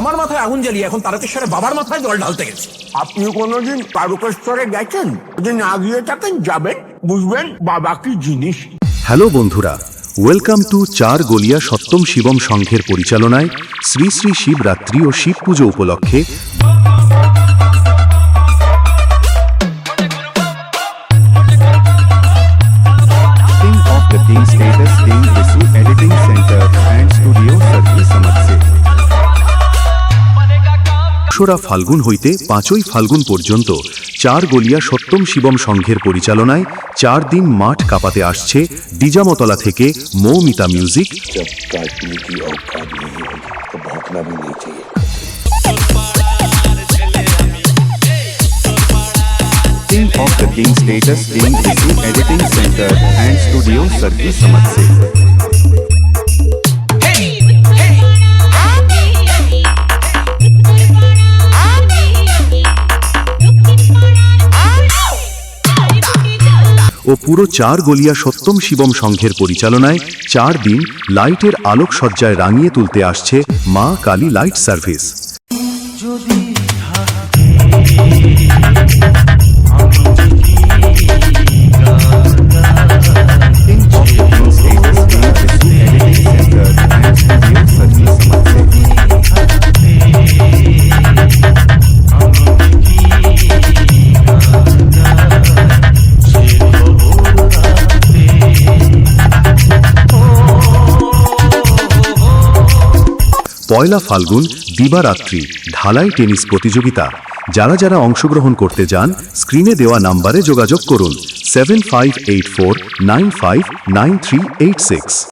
আমার মাথায় আগুন জ্বালিয়ে এখন তারকেশ্বরে বাবার মাথায় জল ঢালতে গেছে। আপনি কোনোদিন তারকেশ্বরে গেছেন? যদি না গিয়ে থাকেন যাবেন বুঝবেন বাবা কি জিনিস। হ্যালো বন্ধুরা ওয়েলকাম টু চার গলিয়া সপ্তম শিবম সংঘের পরিচালনায় শ্রী শ্রী শিবরাত্রি ও শিব পুজো উপলক্ষে Editing Center and Studio দোসরা ফাল্গুন হইতে পাঁচই ফাল্গুন পর্যন্ত চার গলিয়া সত্যম শিবম সংঘের পরিচালনায় চার দিন মাঠ কাঁপাতে আসছে ডিজামতলা থেকে Moumita music of the King Status King Editing Center and Studio Service Samatse. ও পুরো চার গলিয়া সত্যম শিবম সংঘের পরিচালনায় চার দিন লাইটের আলোকসজ্জায় রাঙিয়ে তুলতে আসছে মা কালী লাইট সার্ভিস। পয়লা ফাল্গুন, দিবারাত্রি, ঢালাই টেনিস প্রতিযোগিতা। যারা যারা অংশগ্রহণ করতে যান, স্ক্রিনে দেওয়া নাম্বারে যোগাযোগ করুন, seven five eight four nine five nine three eight six.